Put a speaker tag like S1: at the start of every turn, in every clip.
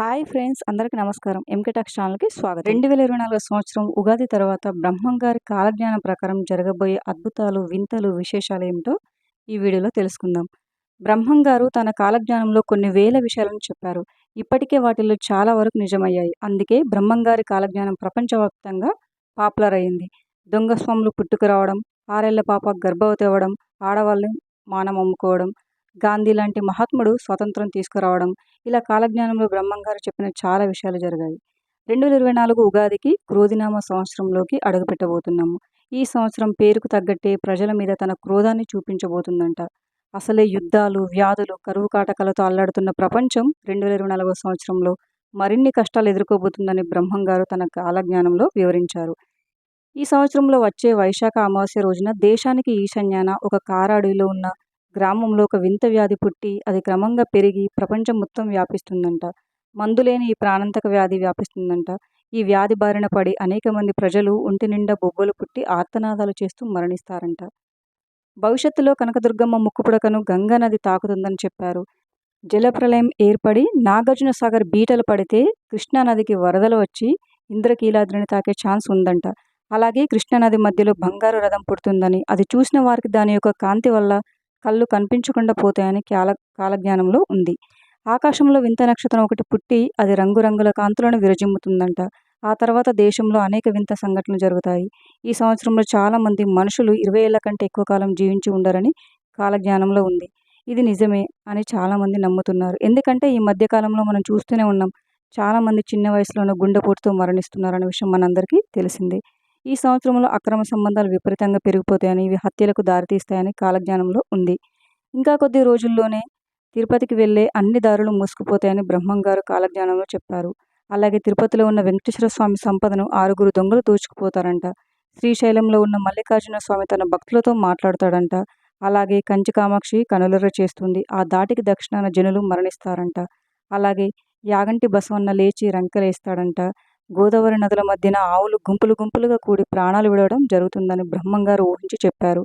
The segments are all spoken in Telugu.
S1: హాయ్ ఫ్రెండ్స్ అందరికీ నమస్కారం. ఎంకే టాక్స్ ఛానల్కి స్వాగతం. రెండు వేల ఇరవై నాలుగు సంవత్సరం ఉగాది తర్వాత బ్రహ్మం గారి కాలజ్ఞానం ప్రకారం జరగబోయే అద్భుతాలు వింతలు విశేషాలు ఏమిటో ఈ వీడియోలో తెలుసుకుందాం. బ్రహ్మం గారు తన కాలజ్ఞానంలో కొన్ని వేల విషయాలను చెప్పారు. ఇప్పటికే వాటిల్లో చాలా వరకు నిజమయ్యాయి. అందుకే బ్రహ్మం గారి కాలజ్ఞానం ప్రపంచవ్యాప్తంగా పాపులర్ అయింది. దొంగ స్వాములు పుట్టుకురావడం ఆరేళ్ళ పాప గర్భవతి అవ్వడం ఆడవాళ్ళని మానం అమ్ముకోవడం గాంధీ లాంటి మహాత్ముడు స్వాతంత్రం తీసుకురావడం ఇలా కాలజ్ఞానంలో బ్రహ్మంగారు చెప్పిన చాలా విషయాలు జరిగాయి. రెండు వేల ఇరవై నాలుగు ఉగాదికి క్రోధినామ సంవత్సరంలోకి అడుగుపెట్టబోతున్నాము. ఈ సంవత్సరం పేరుకు తగ్గట్టే ప్రజల మీద తన క్రోధాన్ని చూపించబోతుందంట. అసలే యుద్ధాలు వ్యాధులు కరువు కాటకాలతో అల్లాడుతున్న ప్రపంచం రెండు వేల ఇరవై నాలుగో సంవత్సరంలో మరిన్ని కష్టాలు ఎదుర్కోబోతుందని బ్రహ్మంగారు తన కాలజ్ఞానంలో వివరించారు. ఈ సంవత్సరంలో వచ్చే వైశాఖ అమావాస్య రోజున దేశానికి ఈశాన్యాన ఒక కారాడిలో ఉన్న గ్రామంలో ఒక వింత వ్యాధి పుట్టి అది క్రమంగా పెరిగి ప్రపంచం మొత్తం వ్యాపిస్తుందంట. మందులేని ఈ ప్రాణాంతక వ్యాధి వ్యాపిస్తుందంట. ఈ వ్యాధి బారిన పడి అనేక మంది ప్రజలు ఒంటి నిండా బొబ్బలు పుట్టి ఆర్తనాదాలు చేస్తూ మరణిస్తారంట. భవిష్యత్తులో కనకదుర్గమ్మ ముక్కుపుడకను గంగా నది తాకుతుందని చెప్పారు. జలప్రలయం ఏర్పడి నాగార్జున సాగర్ బీటలు పడితే కృష్ణానదికి వరదలు వచ్చి ఇంద్రకీలాద్రిని తాకే ఛాన్స్ ఉందంట. అలాగే కృష్ణానది మధ్యలో బంగారు రథం పుడుతుందని అది చూసిన వారికి దాని యొక్క కాంతి వల్ల కళ్ళు కనిపించకుండా పోతాయని కాల కాలజ్ఞానంలో ఉంది. ఆకాశంలో వింత నక్షత్రం ఒకటి పుట్టి అది రంగురంగుల కాంతులను విరజిమ్ముతుందంట. ఆ తర్వాత దేశంలో అనేక వింత సంఘటనలు జరుగుతాయి. ఈ సంవత్సరంలో చాలామంది మనుషులు ఇరవై ఏళ్ళ కంటే ఎక్కువ కాలం జీవించి ఉండరని కాలజ్ఞానంలో ఉంది. ఇది నిజమే అని చాలామంది నమ్ముతున్నారు. ఎందుకంటే ఈ మధ్యకాలంలో మనం చూస్తూనే ఉన్నాం. చాలామంది చిన్న వయసులోనే గుండెపోటుతో మరణిస్తున్నారనే విషయం మనందరికీ తెలిసిందే. ఈ సంవత్సరంలో అక్రమ సంబంధాలు విపరీతంగా పెరిగిపోతాయని ఇవి హత్యలకు దారితీస్తాయని కాలజ్ఞానంలో ఉంది. ఇంకా కొద్ది రోజుల్లోనే తిరుపతికి వెళ్ళే అన్ని దారులు మూసుకుపోతాయని బ్రహ్మంగారు కాలజ్ఞానంలో చెప్పారు. అలాగే తిరుపతిలో ఉన్న వెంకటేశ్వర స్వామి సంపదను ఆరుగురు దొంగలు దోచుకుపోతారంట. శ్రీశైలంలో ఉన్న మల్లికార్జున స్వామి తన భక్తులతో మాట్లాడతాడంట. అలాగే కంచి కామాక్షి కనులర చేస్తుంది. ఆ దాటికి దక్షిణాన జనులు మరణిస్తారంట. అలాగే యాగంటి బసవన్న లేచి రంకలేస్తాడంట. గోదావరి నదుల మధ్యన ఆవులు గుంపులు గుంపులుగా కూడి ప్రాణాలు విడవడం జరుగుతుందని బ్రహ్మంగారు ఊహించి చెప్పారు.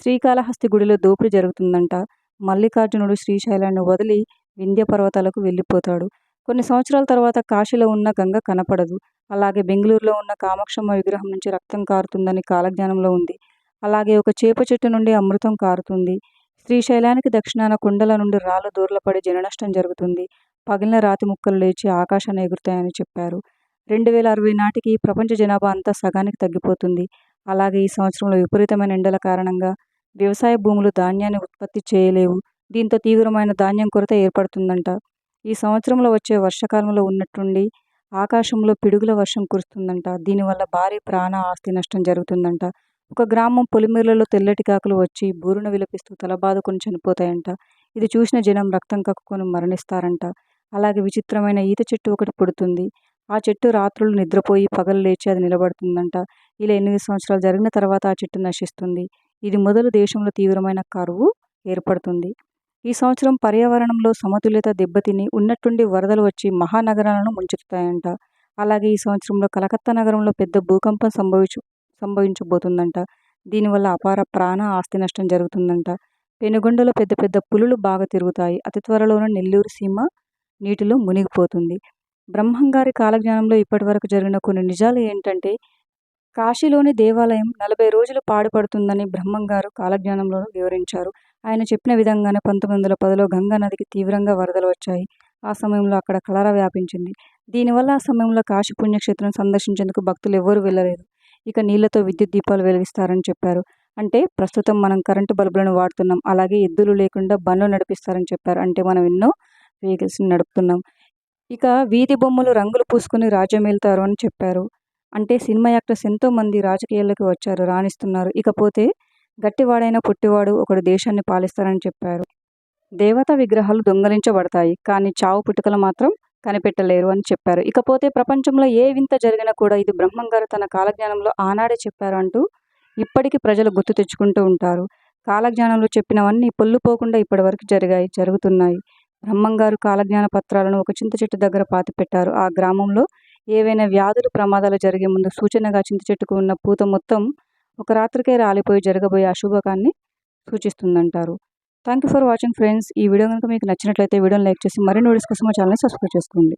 S1: శ్రీకాళహస్తి గుడిలో దోపిడీ జరుగుతుందంట. మల్లికార్జునుడు శ్రీశైలాన్ని వదిలి వింధ్య పర్వతాలకు వెళ్ళిపోతాడు. కొన్ని సంవత్సరాల తర్వాత కాశీలో ఉన్న గంగ కనపడదు. అలాగే బెంగళూరులో ఉన్న కామాక్షమ్మ విగ్రహం నుంచి రక్తం కారుతుందని కాలజ్ఞానంలో ఉంది. అలాగే ఒక చేప చెట్టు నుండి అమృతం కారుతుంది. శ్రీశైలానికి దక్షిణాన కుండల నుండి రాళ్ళు దూర్లపడి జననష్టం జరుగుతుంది. పగిలిన రాతి ముక్కలు లేచి ఆకాశాన్ని ఎగురుతాయని చెప్పారు. రెండు వేల అరవై నాటికి ప్రపంచ జనాభా అంతా సగానికి తగ్గిపోతుంది. అలాగే ఈ సంవత్సరంలో విపరీతమైన ఎండల కారణంగా వ్యవసాయ భూములు ధాన్యాన్ని ఉత్పత్తి చేయలేవు. దీంతో తీవ్రమైన ధాన్యం కొరత ఏర్పడుతుందంట. ఈ సంవత్సరంలో వచ్చే వర్షాకాలంలో ఉన్నట్టుండి ఆకాశంలో పిడుగుల వర్షం కురుస్తుందంట. దీనివల్ల భారీ ప్రాణ ఆస్తి నష్టం జరుగుతుందంట. ఒక గ్రామం పొలిమేరలలో తెల్లటి కాకులు వచ్చి బూరున విలపిస్తూ తలబాదుకొని చనిపోతాయంట. ఇది చూసిన జనం రక్తం కక్కుకొని మరణిస్తారంట. అలాగే విచిత్రమైన ఈత చెట్టు ఒకటి పుడుతుంది. ఆ చెట్టు రాత్రులు నిద్రపోయి పగలు లేచి అది నిలబడుతుందంట. ఇలా ఎనిమిది సంవత్సరాలు జరిగిన తర్వాత ఆ చెట్టు నశిస్తుంది. ఇది మొదలు దేశంలో తీవ్రమైన కరువు ఏర్పడుతుంది. ఈ సంవత్సరం పర్యావరణంలో సమతుల్యత దెబ్బతిని ఉన్నట్టుండి వరదలు వచ్చి మహానగరాలను ముంచెత్తుతాయంట. అలాగే ఈ సంవత్సరంలో కలకత్తా నగరంలో పెద్ద భూకంపం సంభవించు సంభవించబోతుందంట. దీనివల్ల అపార ప్రాణ ఆస్తి నష్టం జరుగుతుందంట. పెనుగొండలో పెద్ద పెద్ద పులులు బాగా తిరుగుతాయి. అతి త్వరలోనే నెల్లూరు సీమ నీటిలో మునిగిపోతుంది. బ్రహ్మంగారి కాలజ్ఞానంలో ఇప్పటివరకు జరిగిన కొన్ని నిజాలు ఏంటంటే కాశీలోని దేవాలయం నలభై రోజులు పాడుపడుతుందని బ్రహ్మంగారు కాలజ్ఞానంలో వివరించారు. ఆయన చెప్పిన విధంగానే పంతొమ్మిది వందల పదిలో గంగా నదికి తీవ్రంగా వరదలు వచ్చాయి. ఆ సమయంలో అక్కడ కలరా వ్యాపించింది. దీనివల్ల ఆ సమయంలో కాశీ పుణ్యక్షేత్రం సందర్శించేందుకు భక్తులు ఎవ్వరూ వెళ్ళలేదు. ఇక నీళ్ళతో విద్యుత్ దీపాలు వెలిగిస్తారని చెప్పారు. అంటే ప్రస్తుతం మనం కరెంటు బల్బులను వాడుతున్నాం. అలాగే ఎద్దులు లేకుండా బండ్లు నడిపిస్తారని చెప్పారు. అంటే మనం ఎన్నో వెహికల్స్ని నడుపుతున్నాం. ఇక వీధి బొమ్మలు రంగులు పూసుకుని రాజ్యమేలుతారు అని చెప్పారు. అంటే సినిమా యాక్టర్స్ ఎంతోమంది రాజకీయాల్లోకి వచ్చారు రాణిస్తున్నారు. ఇకపోతే గట్టివాడైన పుట్టివాడు ఒకడు దేశాన్ని పాలిస్తారని చెప్పారు. దేవతా విగ్రహాలు దొంగలించబడతాయి కానీ చావు పుట్టుకలు మాత్రం కనిపెట్టలేరు అని చెప్పారు. ఇకపోతే ప్రపంచంలో ఏ వింత జరిగినా కూడా ఇది బ్రహ్మంగారు తన కాలజ్ఞానంలో ఆనాడే చెప్పారు అంటూ ఇప్పటికీ ప్రజలు గుర్తు తెచ్చుకుంటూ ఉంటారు. కాలజ్ఞానంలో చెప్పినవన్నీ పొల్లుపోకుండా ఇప్పటివరకు జరిగాయి జరుగుతున్నాయి. బ్రహ్మంగారు కాలజ్ఞాన పత్రాలను ఒక చింత చెట్టు దగ్గర పాతిపెట్టారు ఆ గ్రామంలో ఏవైనా వ్యాధులు ప్రమాదాలు జరిగే ముందు సూచనగా చింత చెట్టుకు ఉన్న పూత మొత్తం ఒక రాత్రికే రాలిపోయి జరగబోయే అశుభకాన్ని సూచిస్తుందంటారు. Thank you for watching friends ఈ వీడియో కనుక మీకు నచ్చినట్లయితే వీడియోని లైక్ చేసి మరిన్ని వీడియోస్ కోసం మా ఛానల్ని సబ్స్క్రైబ్ చేసుకోండి.